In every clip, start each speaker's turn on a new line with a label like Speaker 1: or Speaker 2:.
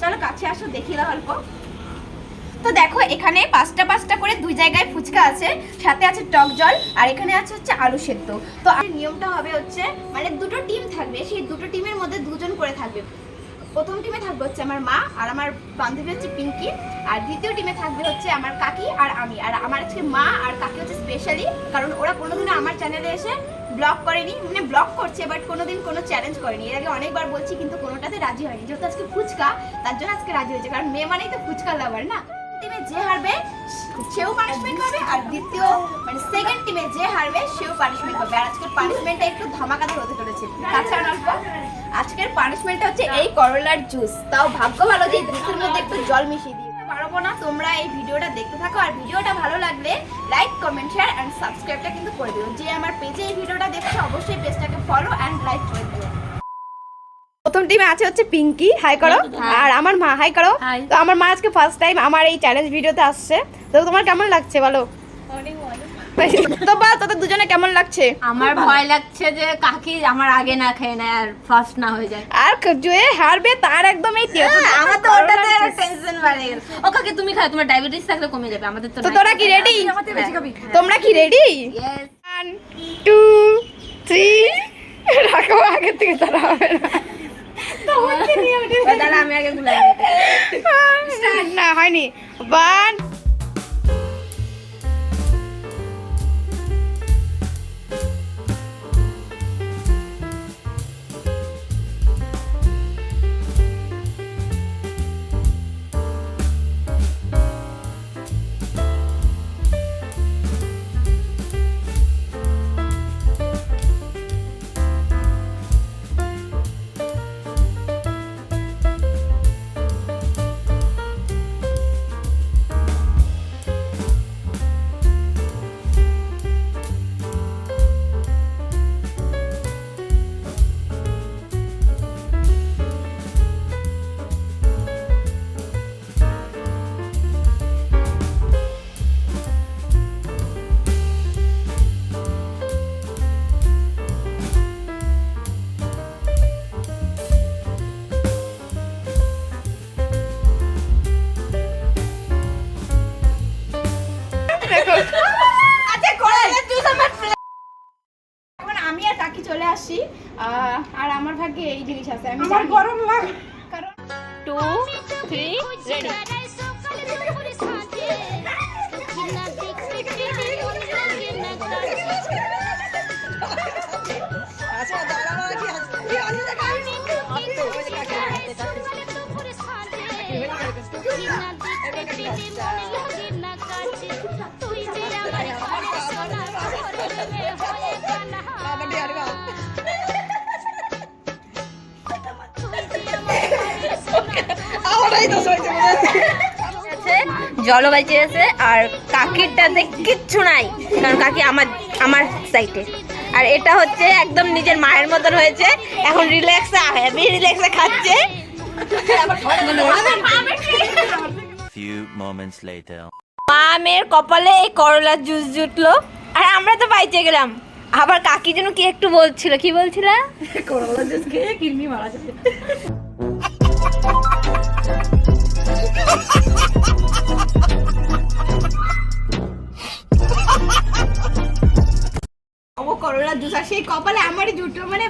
Speaker 1: চলো কাছে আসো, দেখি না অল্প। তো দেখো, এখানে পাঁচটা পাঁচটা করে দুই জায়গায় ফুচকা আছে। সাথে আছে টক জল, আর এখানে আছে হচ্ছে আলু সেদ্ধ। তো নিয়মটা হবে হচ্ছে মানে দুটো টিম থাকবে, সেই দুটো টিমের মধ্যে দুজন করে থাকবে। প্রথম টিমে থাকবে হচ্ছে আমার মা আর আমার বান্ধবী হচ্ছে পিঙ্কি। আর দ্বিতীয় টিমে থাকবে হচ্ছে আমার কাকি আর আমি। আর আমার আজকে মা আর কাকি হচ্ছে স্পেশালি কারণ ওরা কোনোদিনও আমার চ্যানেলে এসে ব্লগ করেনি। মানে ব্লগ করছে বাট কোনোদিন কোনো চ্যালেঞ্জ করেনি। এর আগে অনেকবার বলছি, কিন্তু কোনোটাতে রাজি হয়নি। যেহেতু আজকে ফুচকা, তার জন্য আজকে রাজি হয়েছে। কারণ মেয়ে মানেই তো ফুচকা লাভার না? টিমে যে হারবে, সেও পানিশমেন্ট পাবে। আর দ্বিতীয় মানে সেকেন্ড যে হারবে সেও পানিশমেন্ট পাবে। আর আজকের পানিশমেন্টটা একটু ধামাকাতে হতে চলেছে। তাছাড়া অল্প আজকের পানিশমেন্টটা হচ্ছে এই করলার জুস তাও ভাগ্য ভালো যে জুসের মধ্যে একটু জল মিশিয়ে দিই পারব না তোমরা এই ভিডিওটা দেখতে থাকো। আর ভিডিওটা ভালো লাগলে লাইক কমেন্ট শেয়ার অ্যান্ড সাবস্ক্রাইবটা কিন্তু করে দিও। যে আমার পেজে এই ভিডিওটা দেখছ অবশ্যই পেজটাকে ফলো অ্যান্ড লাইক করে দিও। প্রথম টিমে আছে হচ্ছে পিঙ্কি। হাই করো। আর আমার মা হাই করো। তো আমার মা আজকে ফার্স্ট টাইম আমার এই চ্যালেঞ্জ ভিডিওতে আসছে। তো তোমার কেমন লাগছে বলো? তো বল তোদের দুজনে কেমন লাগছে?
Speaker 2: আমার ভয় লাগছে যে কাকি আমার আগে না খেয়ে নেয় আর ফার্স্ট না হয়ে যায়।
Speaker 1: আর যে হারবে তার একদম এই
Speaker 2: হ্যাঁ, আমার তো ওটাতে টেনশন বাড়ে। ও কাকি তুমি খাও তোমার ডায়াবেটিস থাকলে কমে যাবে আমাদের তো
Speaker 1: তোরা কি রেডি
Speaker 2: হ্যাঁ।
Speaker 1: তোমরা কি রেডি. ওয়ান টু থ্রি রাখো আগে থেকে তারা হবে না। না হয়নি। ওয়ান আসি আর আমার ভাগ্যে এই জিনিস আছে আমি আমার গরম লাগ কারণ টু থ্রি রেডি
Speaker 2: জল বাইচে আছে আর কাকিরটাতে কিচ্ছু নাই কারণ কাকি আমার আমার সাইডে আর এটা হচ্ছে একদম নিজের মায়ের মতন হয়েছে এখন রিল্যাক্সে হেভি রিল্যাক্সে খাচ্ছে।
Speaker 3: Few
Speaker 2: মা মেয়ের কপালে এই করলার জুস জুটলো আর আমরা তো বাইচে গেলাম। আবার কাকি যেন কি একটু বলছিল কি বলছিল?
Speaker 1: ও করোনা জুস আর সেই কপালে আমারই জুটো মানে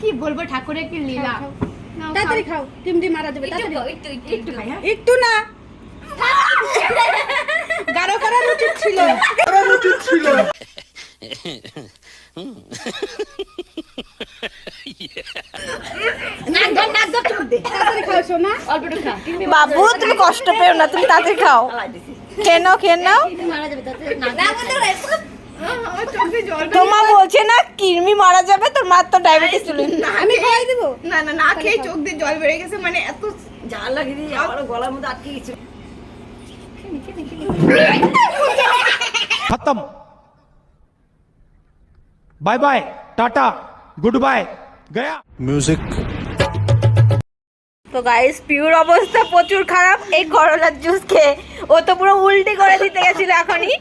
Speaker 1: কি বলব ঠাকুরের কি লীলা।
Speaker 4: তাড়াতাড়ি
Speaker 1: খাও।
Speaker 4: টিমটি মারা যাবে
Speaker 2: একটু
Speaker 4: তাড়াতাড়ি
Speaker 2: একটু হ্যাঁ।
Speaker 4: না। গাঢ় করার উচিত ছিল। উচিত ছিল।
Speaker 2: বাবু তুমি কষ্ট পেও না তুমি তাতে খাও। খেয়ে নাও খেয়ে নাও। তোমা বলছে না কিরমি মারা যাবে তোর মার তো ডায়াবেটিস চলে
Speaker 4: আমি খাই
Speaker 1: না না না খেয়ে চোখ দিয়ে জল বেড়ে গেছে মানে এত
Speaker 4: লাগে আমার গলার মধ্যে আটকে গেছে।
Speaker 5: খতম। Bye bye tata good bye গয়া।
Speaker 3: মিউজিক
Speaker 2: তো গাইস পিওর অবস্থা প্রচুর খারাপ এই করলার জুস খেয়ে। ও তো পুরো উল্টি করে দিতে গেছিল এখনই।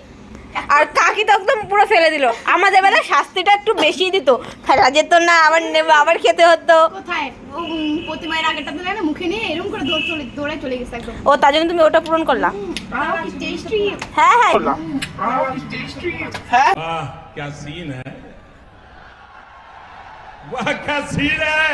Speaker 2: আর কাকি তো একদম পুরো ফেলে দিল আমাদের বেলা শাস্তিটা একটু বেশি দিত ফেলা যেত না আবার নেবে আবার খেতে হতো
Speaker 1: কোথায় ও উম, প্রতিমায়ের আগেরটা দিলে না মুখে নিয়ে এরকম করে দৌড় চলে দৌড়ে চলে গেছে একদম
Speaker 2: ও তার জন্য তুমি ওটা পূরণ করলা
Speaker 1: তাও কি টেস্টি
Speaker 2: হ্যাঁ হ্যাঁ
Speaker 5: वाह क्या सीन है वाह क्या सीन है